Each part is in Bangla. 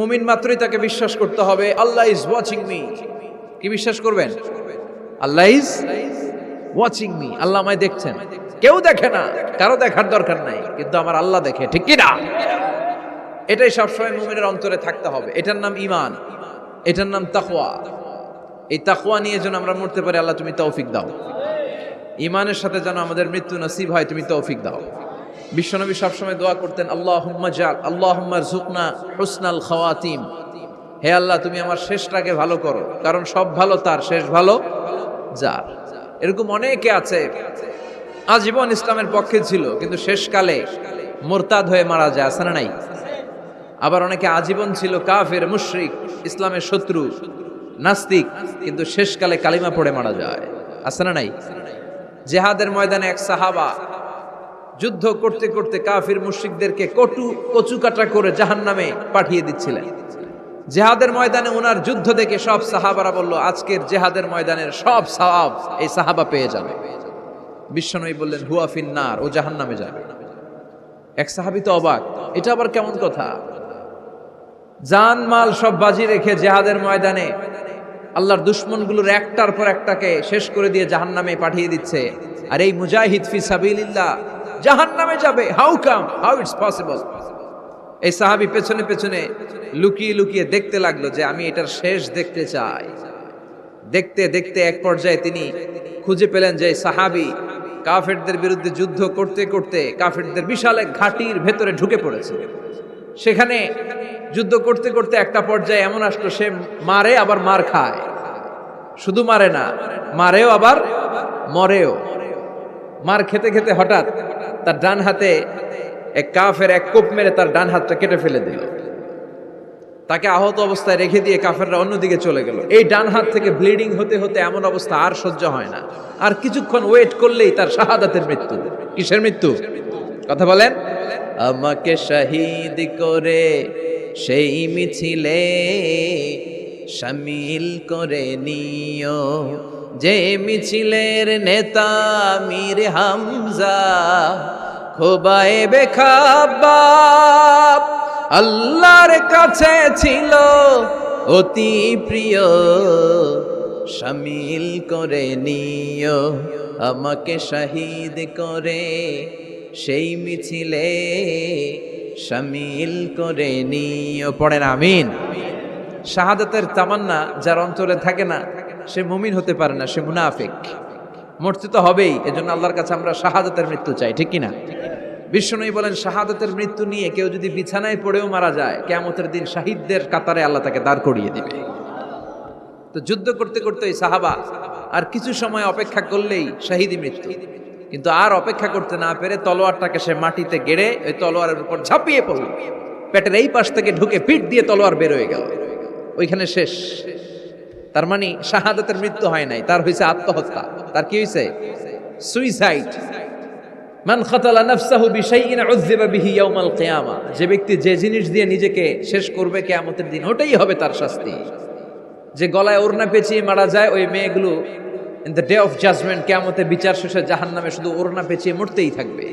মুমিন মাত্রই তাকে বিশ্বাস করতে হবে। আল্লাহ ইজ ওয়াচিং মি কি বিশ্বাস করবেন? Allah is watching me Allah আমায় দেখছেন। কেউ দেখে না, কারও দেখার দরকার নাই, কিন্তু আমার আল্লাহ দেখে, ঠিক কি না? এটাই সবসময় মুমিনের অন্তরে থাকতে হবে। এটার নাম ইমান এটার নাম তাকওয়া। এই তাকওয়া নিয়ে যেন আমরা মরতে পারি, আল্লাহ তুমি তৌফিক দাও। ইমানের সাথে যেন আমাদের মৃত্যু নসিব হয়, তুমি তৌফিক দাও। বিশ্বনবী সবসময় দোয়া করতেন আল্লাহ জাল আল্লাহ জুকনা হুসনাল খাওয়াতিম। হে আল্লাহ, তুমি আমার শেষটাকে ভালো করো, কারণ সব ভালো তার, শেষ ভালো যার। এরকম অনেকে আছে, আজীবন ইসলামের পক্ষে ছিল, কিন্তু শেষকালে মোরতাদ হয়ে মারা যায়, আছে না নাই? আবার অনেকে আজীবন ছিল কাফের, মুশরিক, ইসলামের শত্রু, নাস্তিক, কিন্তু শেষকালে কালিমা পড়ে মারা যায়, আছে না নাই? জেহাদের ময়দানে এক সাহাবা যুদ্ধ করতে করতে কাফির মুশরিকদেরকে কটু কচু কাটা করে জাহান নামে পাঠিয়ে দিচ্ছিলেন। জেহাদের ময়দানে ওনার যুদ্ধ দেখে সব সাহাবারা বলল, আজকের জেহাদের ময়দানের সব সাহাব এই সাহাবা পেয়ে যাবে। বিশ্বনবী বললেন, হুয়া ফিন্নার, ও জাহান নামে যাবে। এক সাহাবি তো অবাক, এটা আবার কেমন কথা? জান মাল সব বাজি রেখে জেহাদের ময়দানে আল্লাহর দুশ্মনগুলোর একটার পর একটাকে শেষ করে দিয়ে জাহান নামে পাঠিয়ে দিচ্ছে। আর এই মুজাহিদ ফি সাবিলিল্লাহ জাহান নামে যাবে। How come how it's possible এই সাহাবি পেছনে পেছনে লুকিয়ে লুকিয়ে দেখতে লাগল যে আমি এটার শেষ দেখতে চাই। দেখতে দেখতে এক পর্যায়ে তিনি খুঁজে পেলেন যে সাহাবি কাফেরদের বিরুদ্ধে যুদ্ধ করতে করতে কাফেরদের বিশাল এক ঘাটির ভেতরে ঢুকে পড়েছে। সেখানে যুদ্ধ করতে করতে একটা পর্যায়ে এমন আসলো, সে মারে, আবার মার খায়। শুধু মারে না, মারেও আবার মরেও। মার খেতে খেতে হঠাৎ তার ডান হাতে এক কাফের এক কোপ মেরে তার ডান হাতটা কেটে ফেলে দিল। তাকে আহত অবস্থায় রেখে দিয়ে কাফেররা অন্যদিকে চলে গেল। এই ডান হাত থেকে ব্লিডিং হতে হতে এমন অবস্থা আর সহ্য হয় না। আর কিছুক্ষণ ওয়েট করলেই তার শাহাদাতের মৃত্যু। কিসের মৃত্যু? কথা বলেন। আমাকে শহীদ করে সেই মিছিলে শামিল করে নিও। যে মিছিলের নেতা মীর হামজা, খোবায়ে বেখাবাব আল্লাহর কাছে ছিল অতি প্রিয়। শামিল করে নিও, আমাকে শহীদ করে সেই মিছিলে। শামিল করে নিও, পড়েন আমিন। শাহাদাতের তামান্না যার অন্তরে থাকে না সে মুমিন হতে পারে না, সে মুনাফিক। মরতে তো হবেই, এজন্য আল্লাহর কাছে আমরা শাহাদাতের মৃত্যু চাই, ঠিক কিনা? বিষ্ণুই বলেন, শাহাদাতের মৃত্যু নিয়ে কেউ যদি বিছানায় পড়েও মারা যায় কেমতের দিন শাহিদদের কাতারে আল্লাহ তাকে দাঁড় করিয়ে দিবে। তো যুদ্ধ করতে করতে ওই সাহাবা আর কিছু সময় অপেক্ষা করলেই শাহিদি মৃত্যু। কিন্তু আর অপেক্ষা করতে না পেরে তলোয়ারটাকে সে মাটিতে গেড়ে ওই তলোয়ারের উপর ঝাঁপিয়ে পড়ল। পেটের এই পাশ থেকে ঢুকে পিঠ দিয়ে তলোয়ার বের হয়ে গেল। ওইখানে শেষ। তার মানে শাহাদাতের মৃত্যু হয় নাই, তার হয়েছে আত্মহত্যা। তার কি হয়েছে সুইসাইড মান খাতালা নাফসাহু বিশাইইন উযযিবা বিহি ইয়াউমাল কিয়ামা। যে ব্যক্তি যে জিনিস দিয়ে নিজেকে শেষ করবে কিয়ামতের দিন, ওটাই হবে তার শাস্তি। যে গলায় ওড়না পেঁচিয়ে মারা যায়, ওই মেয়েগুলো in the day of judgement কিয়ামতে বিচার শেষে জাহান্নামে শুধু ওড়না পেঁচিয়ে মরতেই থাকবে।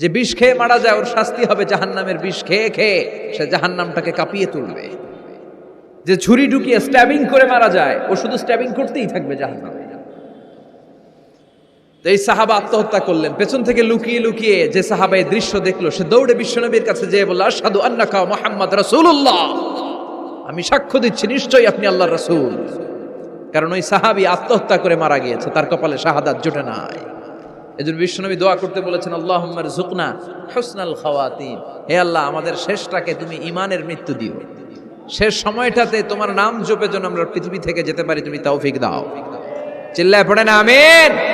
যে বিষ খেয়ে মারা যায়, ওর শাস্তি হবে জাহান্নামের বিষ খেয়ে খেয়ে সে জাহান্নামটাকে কাঁপিয়ে তুলবে। যে ছুরি ঢুকিয়ে স্ট্যাবিং করে মারা যায়, ও শুধু স্ট্যাবিং করতেই থাকবে জাহান্নামে। তো এই সাহাবা আত্মহত্যা করলেন। পেছন থেকে লুকিয়ে লুকিয়ে যে সাহাবা এই দৃশ্য দেখল, সে দৌড়ে বিশ্বনবীর কাছে যেয়ে বলল আসাদু আন্নাকা মোহাম্মদ রাসূলুল্লাহ। আমি সাক্ষ্য দিচ্ছি, নিশ্চয়ই আপনি আল্লাহ রাসূল। কারণ ওই সাহাবী আত্মহত্যা করে মারা গিয়েছে, তার কপালে শাহাদাত জোটে নাই। এজন্য বিশ্বনবী দোয়া করতে বলেছেন আল্লাহ জুকনা হুসনাল খাওয়াতিন। হে আল্লাহ, আমাদের শেষটাকে তুমি ইমানের মৃত্যু দিও। শেষ সময়টাতে তোমার নাম জপে জন্য আমরা পৃথিবী থেকে যেতে পারি, তুমি তৌফিক দাও। চিল্লায় পড়ে না, আমিন।